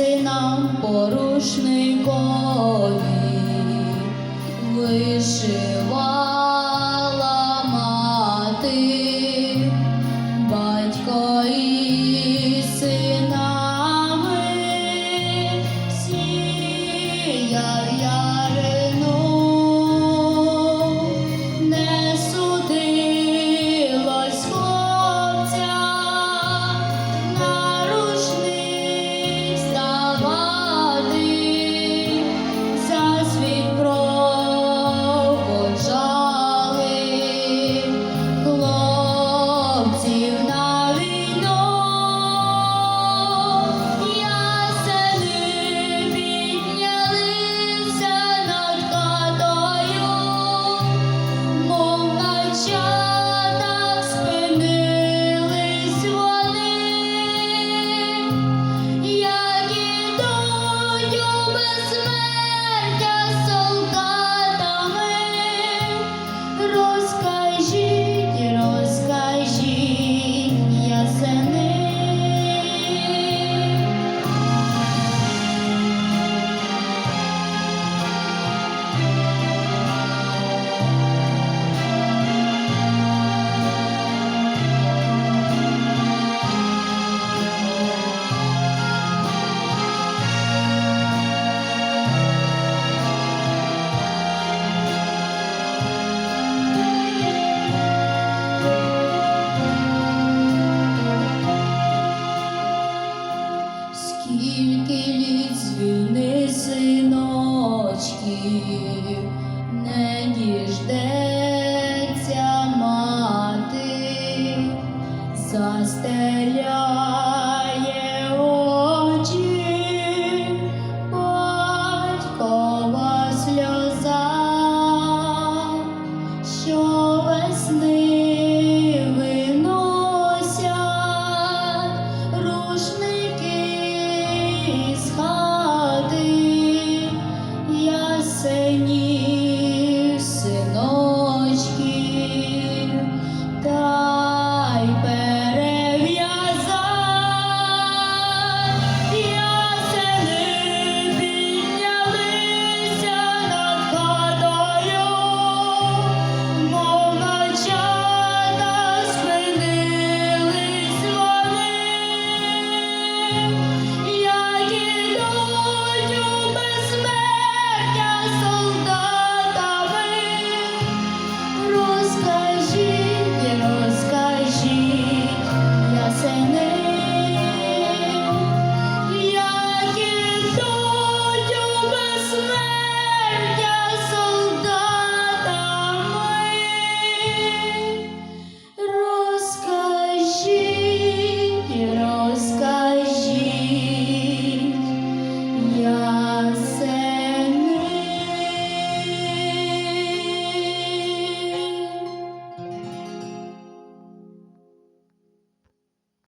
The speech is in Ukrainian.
синам порушникові вишива. Скільки літ з синочки, не діждеться мати, застеля.